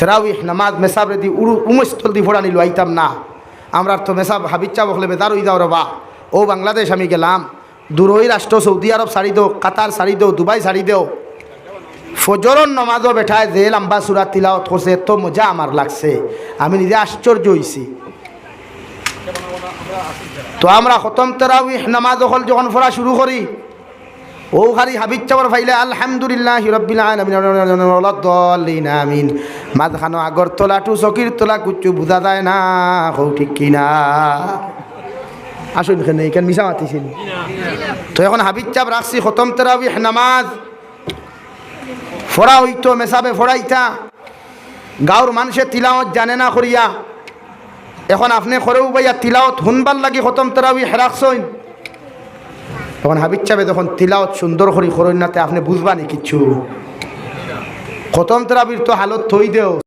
তেরাউই নামাজ মেসাব রেদি উড়ু উমস্তল দি ফোড়া নিল, আইতাম না। আমরা তো মেসাব হাবিচ্চা বকলে বেদার হই যাও রবা। ও বাংলাদেশ আমি গেলাম দূরই রাষ্ট্র সৌদি আরব সারি দেও, কাতার সারি দেও, দুবাই সারি দেও। ফজরন নমাজও বেঠায় যে লম্বা সুরা তিলাওত করছে, এত মজা আমার লাগছে। আমি নিজে আশ্চর্য হইছি। তো আমরা খতম তেরাউই নামাজ হল যখন ফোড়া শুরু করি, ও খালি হাবিজ চাবর ফাইলে আলহামদুলিল্লাহ আলামিন আমিন। মাঝখানো আগর তোলা টু চকির তোলা কুচু বুঝা যায় না, হৌ ঠিক কিনা আসুন এখানে এখানে মিশা মাতিছিল। তো এখন হাবিজ চাপ রাখছি, খতম তেরাবি নামাজ। ফোড়া হইতো মেসাবে ফোড়াইতা গাঁর মানুষে তিলাওত জানে না করিয়া এখন আপনি করেও ভাইয়া তিলাওত শুনবার লাগি খতম তেরাবি হেরাকছইন তখন হাবিজ চাবে তখন তিলাওত সুন্দর করি করইনাতে আপনি বুঝবানি কিচ্ছু খতম তেরাবির তো হালত থই দেও